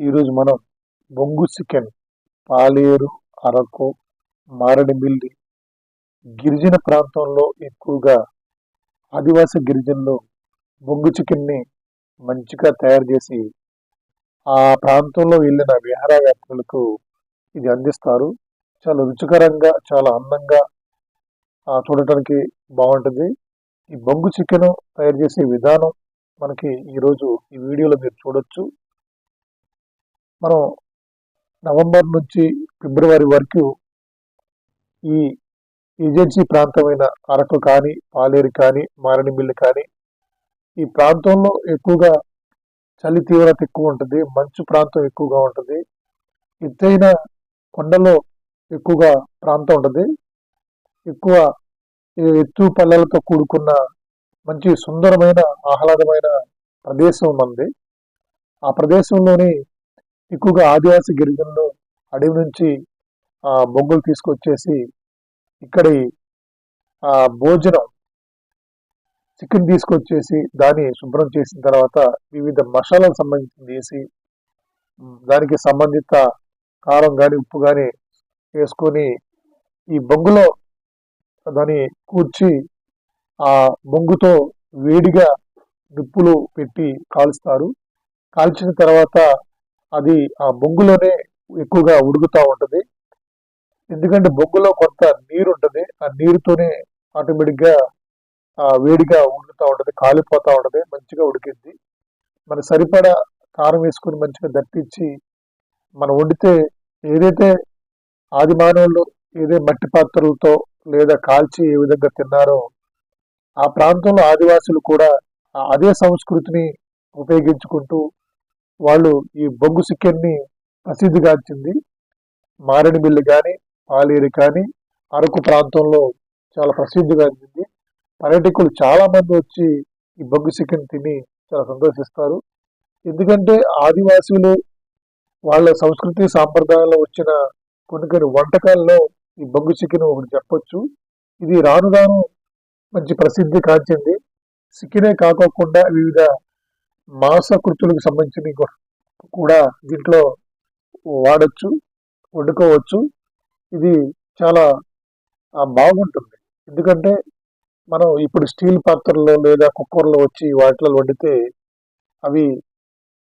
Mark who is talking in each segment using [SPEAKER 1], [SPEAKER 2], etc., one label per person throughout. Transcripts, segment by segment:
[SPEAKER 1] ఈరోజు మనం బొంగు చికెన్ పాలేరు అరకు మారడిమిల్లి గిరిజన ప్రాంతంలో ఎక్కువగా ఆదివాసీ గిరిజనులు బొంగు చికెన్ని మంచిగా తయారు చేసి ఆ ప్రాంతంలో వెళ్ళిన విహారయాత్రులకు ఇది అందిస్తారు. చాలా రుచికరంగా చాలా అందంగా చూడటానికి బాగుంటుంది. ఈ బొంగు చికెన్ తయారు చేసే విధానం మనకి ఈరోజు ఈ వీడియోలో మీరు చూడొచ్చు. మనం నవంబర్ నుంచి ఫిబ్రవరి వరకు ఈ ఏజెన్సీ ప్రాంతమైన అరకు కానీ పాలేరు కానీ మారేడుమిల్లి కానీ ఈ ప్రాంతంలో ఎక్కువగా చలి తీవ్రత ఎక్కువ ఉంటుంది మంచు ప్రాంతం ఎక్కువగా ఉంటుంది. ఎత్తైన కొండలో ఎక్కువగా ప్రాంతం ఉంటుంది. ఎక్కువ ఎత్తు పల్లెలతో కూడుకున్న మంచి సుందరమైన ఆహ్లాదమైన ప్రదేశం ఉంది. ఆ ప్రదేశంలోని ఎక్కువగా ఆదివాసి గిరిజనులు అడవి నుంచి ఆ బొగ్గులు తీసుకొచ్చేసి ఇక్కడి ఆ భోజనం చికెన్ తీసుకొచ్చేసి దాన్ని శుభ్రం చేసిన తర్వాత వివిధ మసాలాలకు సంబంధించింది వేసి దానికి సంబంధిత కారం కానీ ఉప్పు కానీ వేసుకొని ఈ బొంగులో దాన్ని కూర్చి ఆ బొంగుతో వేడిగా నిప్పులు పెట్టి కాలుస్తారు. కాల్చిన తర్వాత అది ఆ బొంగులోనే ఎక్కువగా ఉడుకుతూ ఉంటుంది. ఎందుకంటే బొగ్గులో కొంత నీరు ఉంటుంది. ఆ నీరుతోనే ఆటోమేటిక్గా ఆ వేడిగా ఉడుకుతూ ఉంటుంది కాలిపోతూ ఉంటుంది మంచిగా ఉడికింది మన సరిపడా కారం వేసుకుని మంచిగా దట్టించి మనం వండితే ఏదైతే ఆది మానవులు ఏదే మట్టి పాత్రలతో లేదా కాల్చి ఏ విధంగా తిన్నారో ఆ ప్రాంతంలో ఆదివాసులు కూడా ఆ అదే సంస్కృతిని ఉపయోగించుకుంటూ వాళ్ళు ఈ బొగ్గు చికెన్ని ప్రసిద్ధిగాంచింది. మారేడుమిల్లి కానీ పాలేరు కానీ అరకు ప్రాంతంలో చాలా ప్రసిద్ధిగాంచింది. పర్యాటకులు చాలామంది వచ్చి ఈ బొగ్గు చికెన్ తిని చాలా సంతోషిస్తారు. ఎందుకంటే ఆదివాసులు వాళ్ళ సంస్కృతి సాంప్రదాయంలో వచ్చిన కొన్ని కొన్ని వంటకాల్లో ఈ బొగ్గు చికెన్ ఒకటి చెప్పొచ్చు. ఇది రాను రాను మంచి ప్రసిద్ధి కాంచింది. చికెనే కాకోకుండా వివిధ మాంసకృతులకు సంబంధించినవి కూడా దీంట్లో వాడచ్చు వండుకోవచ్చు. ఇది చాలా బాగుంటుంది. ఎందుకంటే మనం ఇప్పుడు స్టీల్ పాత్రల్లో లేదా కుక్కర్లో వచ్చి వాటిలో వండితే అవి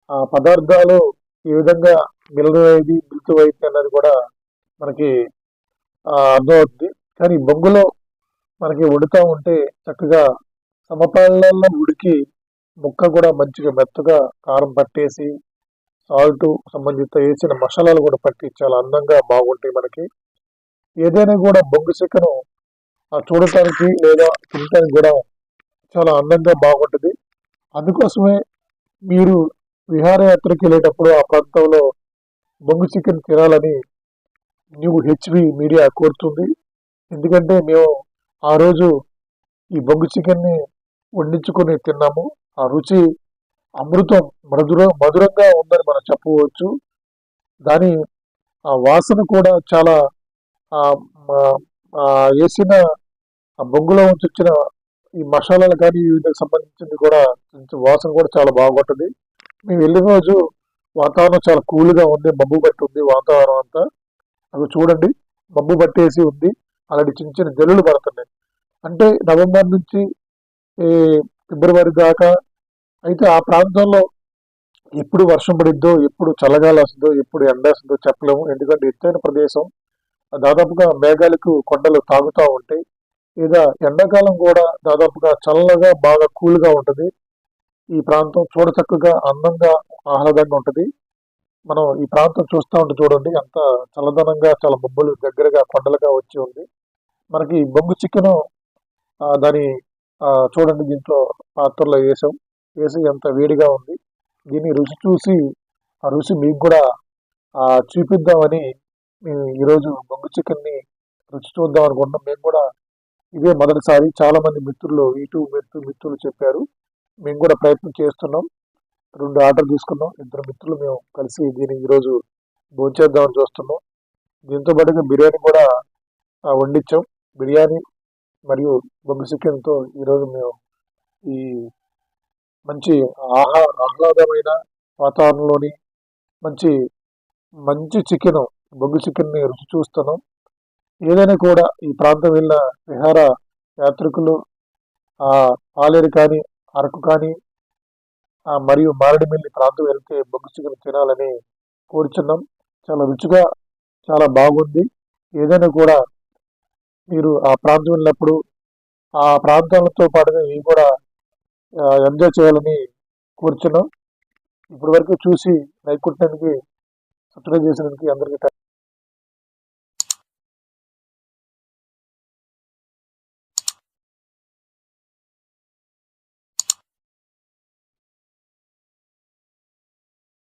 [SPEAKER 1] ఆ పదార్థాలు ఏ విధంగా మిలనైంది మిలుతువైంది అన్నది కూడా మనకి అర్థమవుతుంది. కానీ బొగ్గులో మనకి వండుతూ ఉంటే చక్కగా సమపాలలో ఉడికి ముక్క కూడా మంచిగా మెత్తగా కారం పట్టేసి సాల్ట్ సంబంధిత వేసిన మసాలాలు కూడా పట్టి చాలా అందంగా బాగుంటాయి మనకి. ఏదైనా కూడా బొగ్గు చికెను చూడటానికి లేదా తినటానికి కూడా చాలా అందంగా బాగుంటుంది. అందుకోసమే మీరు విహారయాత్రకి వెళ్ళేటప్పుడు ఆ ప్రాంతంలో బొంగు చికెన్ తినాలని న్యూ హెచ్వి మీడియా కోరుతుంది. ఎందుకంటే మేము ఆ రోజు ఈ బొంగు చికెన్ని వండించుకొని తిన్నాము. ఆ రుచి అమృతం మధుర మధురంగా ఉందని మనం చెప్పవచ్చు. దాని ఆ వాసన కూడా చాలా వేసిన బొంగులో ఉంచి వచ్చిన ఈ మసాలాలు కానీ వీటికి సంబంధించింది కూడా కొంచెం వాసన కూడా చాలా బాగుంటుంది. మేము వెళ్ళిన రోజు వాతావరణం చాలా కూల్గా ఉంది మబ్బు పట్టి ఉంది వాతావరణం అంతా. అవి చూడండి మబ్బు పట్టేసి ఉంది. అలాంటి చిన్న చిన్న జల్లులు పడుతున్నాయి. అంటే నవంబర్ నుంచి ఈ ఫిబ్రవరి దాకా అయితే ఆ ప్రాంతంలో ఎప్పుడు వర్షం పడిద్దో ఎప్పుడు చల్లగాలి వస్తుందో ఎప్పుడు ఎండ వస్తుందో చెప్పలేము. ఎందుకంటే ఎత్తైన ప్రదేశం. దాదాపుగా మేఘాలకు కొండలు తాగుతూ ఉంటాయి. లేదా ఎండాకాలం కూడా దాదాపుగా చల్లగా బాగా కూల్గా ఉంటుంది. ఈ ప్రాంతం చూడచక్కగా అందంగా ఆహ్లాదంగా ఉంటుంది. మనం ఈ ప్రాంతం చూస్తూ ఉంటే చూడండి ఎంత చల్లదనంగా చాలా మబ్బులు దగ్గరగా కొండలుగా వచ్చి ఉంది. మనకి బొంగు చికెను దాని చూడండి దీంట్లో పాత్రలో వేసాం. వేసి ఎంత వేడిగా ఉంది. దీన్ని రుచి చూసి ఆ రుచి మీకు కూడా చూపిద్దామని మేము ఈరోజు బొంగు చికెన్ని రుచి చూద్దాం అనుకుంటున్నాం. మేము కూడా ఇదే మొదటిసారి చాలా మంది మిత్రులు ఇటు మిత్రు మిత్రులు చెప్పారు. మేము కూడా ప్రయత్నం చేస్తున్నాం. రెండు ఆర్డర్ తీసుకున్నాం. ఇద్దరు మిత్రులు మేము కలిసి దీన్ని ఈరోజు భోంచేద్దామని చూస్తున్నాం. దీంతో పాటుగా బిర్యానీ కూడా వండించాం. బిర్యానీ మరియు బొగ్గు చికెన్తో ఈరోజు మేము ఈ మంచి ఆహ్లా ఆహ్లాదమైన వాతావరణంలోని మంచి మంచి చికెన్ బొగ్గు చికెన్ని రుచి చూస్తున్నాం ఏదైనా కూడా ఈ ప్రాంతం వెళ్ళిన విహార యాత్రికులు ఆ పాలేరు కానీ అరకు కానీ మరియు మారేడుమిల్లి ప్రాంతం వెళ్తే బొగ్గు చికెన్ తినాలని కోరుచున్నాం. చాలా రుచిగా చాలా బాగుంది. ఏదైనా కూడా మీరు ఆ ప్రాంతం వెళ్ళినప్పుడు ఆ ప్రాంతాలతో పాటుగా ఇవి కూడా ఎంజాయ్ చేయాలని కూర్చున్నాం. ఇప్పటి వరకు చూసి నైపుణ్యానికి కొట్టడానికి సబ్స్క్రైబ్ చేసినందుకు అందరికీ